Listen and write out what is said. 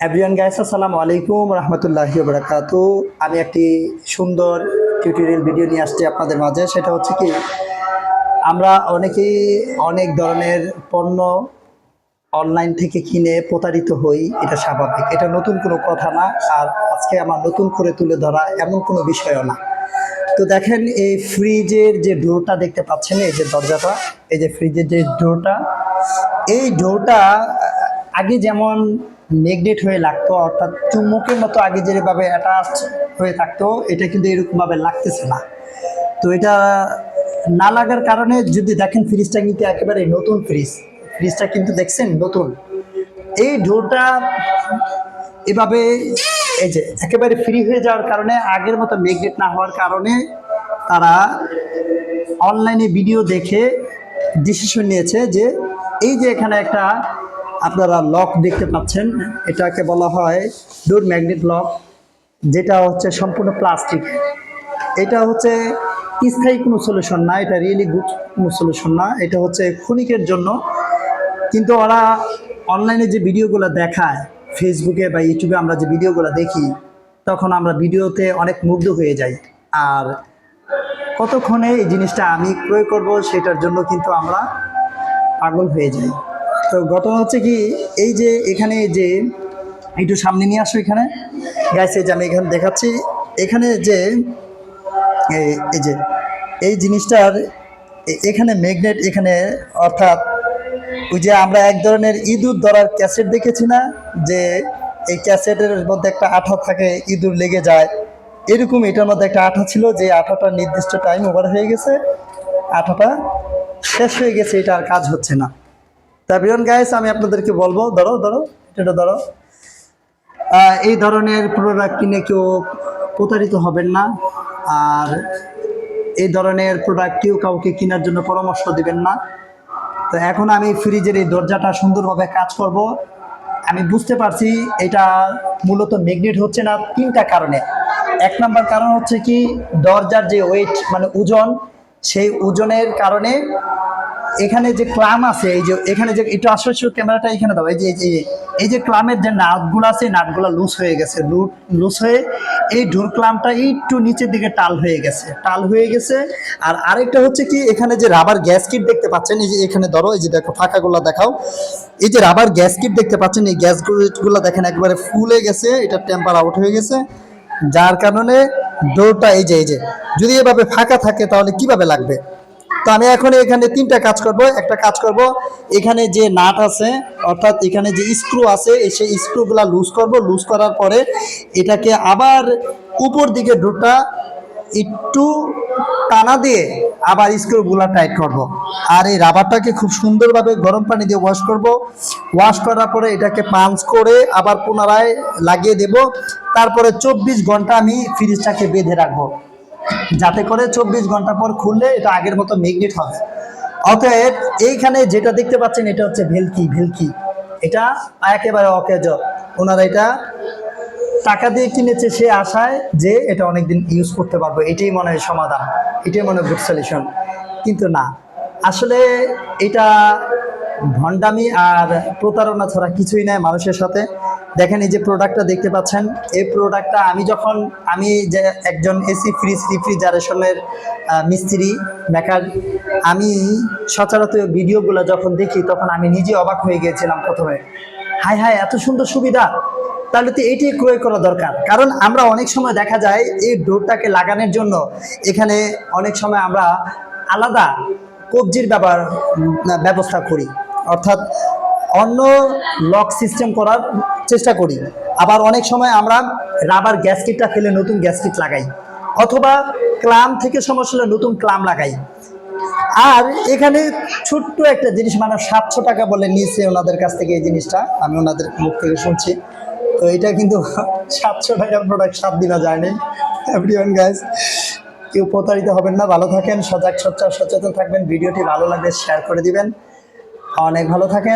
Everyone guys আসসালামু আলাইকুম রহমতুল্লাহি বরাকাত আমি একটি সুন্দর টিউটোরিয়াল ভিডিও নিয়ে আসছি আপনাদের মাঝে। সেটা হচ্ছে কি, আমরা অনেকেই অনেক ধরনের পণ্য অনলাইন থেকে কিনে প্রতারিত হই। এটা স্বাভাবিক। এটা নতুন কোনো কথা না। আর আজকে আমার নতুন করে তুলে ধরা এমন কোনো বিষয়ও না। তো দেখেন, এই ফ্রিজের যে ডোরটা দেখতে পাচ্ছেন, এই যে দরজাটা, এই যে ফ্রিজের যে ডোরটা, এই ডোরটা আগে যেমন নেগনেট হয়ে লাগতো, অর্থাৎ চুম্বকের মতো আগে যেভাবে অ্যাটাচ হয়ে থাকতো, এটা কিন্তু এরকমভাবে লাগতেছে না। তো এটা না লাগার কারণে যদি দেখেন ফ্রিজটা কিন্তু একেবারে নতুন ফ্রিজ ফ্রিজটা কিন্তু দেখছেন নতুন। এই ডোরটা এভাবে এই যে একেবারে ফ্রি হয়ে যাওয়ার কারণে, আগের মতো মেগনেট না হওয়ার কারণে তারা অনলাইনে ভিডিও দেখে ডিসিশন নিয়েছে যে এই যে এখানে একটা আপনারা লক দেখতে পাচ্ছেন। এটাকে বলা হয় ডোর ম্যাগনেট লক যেটা হচ্ছে সম্পূর্ণ প্লাস্টিক এটা হচ্ছে স্থায়ী কোনো সলিউশন না, এটা রিয়েলি গুড কোনো সলিউশন না। এটা হচ্ছে ক্ষণিকের জন্য। কিন্তু ওরা অনলাইনে যে ভিডিওগুলো দেখায় ফেসবুকে বা ইউটিউবে আমরা যে ভিডিওগুলো দেখি, তখন আমরা ভিডিওতে অনেক মুগ্ধ হয়ে যাই। আর কতক্ষণে এই জিনিসটা আমি ক্রয় করব, সেটার জন্য কিন্তু আমরা পাগল হয়ে যাই। তো ঘটনা হচ্ছে কি, এই যে এখানে যে একটু সামনে নিয়ে আসো এখানে। গাইছে যে আমি এখানে দেখাচ্ছি। এখানে যে এই- যে, এই জিনিসটার এখানে ম্যাগনেট এখানে অর্থাৎ ওই যে আমরা এক ধরনের ইঁদুর ধরার ক্যাসেট দেখেছি না? যে এই ক্যাসেটের মধ্যে একটা আঠা থাকে, ইঁদুর লেগে যায়। এরকম এটার মধ্যে একটা আঠা ছিল যে আঠাটা নির্দিষ্ট টাইম ওভার হয়ে গেছে। আঠাটা শেষ হয়ে গেছে এটা আর কাজ হচ্ছে না। তা বিরন গাইস আমি আপনাদেরকে বলব, ধরো ধরো, এটা ধরো। এই ধরনের প্রোডাক্ট কিনে কেউ প্রতারিত হবেন না, আর এই ধরনের প্রোডাক্ট কেউ কাউকে কেনার জন্য পরামর্শ দিবেন না। তো এখন আমি ফ্রিজের এই দরজাটা সুন্দরভাবে কাজ করব। আমি বুঝতে পারছি এটা মূলত ম্যাগনেট হচ্ছে না, তিনটা কারণে। এক নম্বর কারণ হচ্ছে কি, দরজার যে ওয়েট মানে ওজন সেই ওজনের কারণে এখানে যে ক্লাম আছে, এই যে এখানে যে একটু আসলে ক্যামেরাটা এখানে দাও। এই যে এই যে ক্লামের যে নাটগুলো আছে নাটগুলো লুজ হয়ে গেছে। লুজ হয়ে এই ডোর ক্লামটা একটু নিচের দিকে টাল হয়ে গেছে। টাল হয়ে গেছে। আর আরেকটা হচ্ছে কি, এখানে যে রাবার গ্যাস কিট দেখতে পাচ্ছেন, এই যে এখানে ধরো, এই যে দেখো, ফাঁকাগুলো দেখাও। এই যে রাবার গ্যাস কিট দেখতে পাচ্ছেন, এই গ্যাসগুলো দেখেন, একবারে ফুলে গেছে, এটা টেম্পার আউট হয়ে গেছে। যার কারণে ডোরটা এই যে এই যে। যদি এভাবে ফাঁকা থাকে, তাহলে কীভাবে লাগবে? তো আমি এখন এখানে তিনটা কাজ করব। একটা কাজ করব, এখানে যে নাট আছে, অর্থাৎ এখানে যে স্ক্রু আছে সেই স্ক্রুগুলা লুজ করব। লুজ করার পরে এটাকে আবার উপর দিকে ডোরটা একটু টানা দিয়ে আবার স্ক্রুগুলা টাইট করব। আর এই রাবারটাকে খুব সুন্দরভাবে গরম পানি দিয়ে ওয়াশ করব। ওয়াশ করার পরে এটাকে পাঞ্চ করে আবার পুনরায় লাগিয়ে দেব। তারপরে চব্বিশ ঘণ্টা আমি ফ্রিজটাকে বেঁধে রাখব। যাতে করে চব্বিশ ঘণ্টা পর খুললে এটা আগের মতো ম্যাগনেট হবে। অতএব এইখানে যেটা দেখতে পাচ্ছেন, এটা হচ্ছে ভেলকি ভেলকি। এটা একেবারে অকেজ। ওনারা এটা টাকা দিয়ে কিনেছে সে আশায় যে এটা অনেকদিন ইউজ করতে পারব। এটাই মনে হয় সমাধান। এটাই মনে হয় গুড সলিউশন কিন্তু না। আসলে এটা ভণ্ডামি আর প্রতারণা ছাড়া কিছুই নয় মানুষের সাথে। দেখেন এই যে প্রোডাক্টটা দেখতে পাচ্ছেন, এই প্রোডাক্টটা আমি যখন, আমি যে একজন এসি ফ্রিজ রিফ্রিজারেশনের মিস্ত্রি মেকার আমি সচরাচর ভিডিওগুলো যখন দেখি তখন আমি নিজে অবাক হয়ে গিয়েছিলাম প্রথমে। হাই হাই এত সুন্দর সুবিধা! তাহলে তো এটি ক্রয় করা দরকার। কারণ আমরা অনেক সময় দেখা যায় এই ডোরটাকে লাগানোর জন্য এখানে অনেক সময় আমরা আলাদা কবজির ব্যবহার ব্যবস্থা করি। অর্থাৎ অন্য লক সিস্টেম করার চেষ্টা করি। আবার অনেক সময় আমরা রাবার গ্যাসকিটটা ফেলে নতুন গ্যাসকিট লাগাই অথবা ক্লাম থেকে সমস্যা হলে নতুন ক্লাম লাগাই। আর এখানে ছোট্ট একটা জিনিস মানে সাতশো টাকা বলে নিয়েছে ওনাদের কাছ থেকে এই জিনিসটা, আমি ওনাদের মুখ থেকে শুনছি। তো এটা কিন্তু সাতশো টাকার প্রোডাক্ট সাত দিনা যায়নি এভরিওয়ান গাইজ কেউ প্রতারিত হবেন না, ভালো থাকেন, সজাগ সচ্চা সচেতন থাকবেন। ভিডিওটি ভালো লাগলে শেয়ার করে দিবেন। অনেক ভালো থাকেন।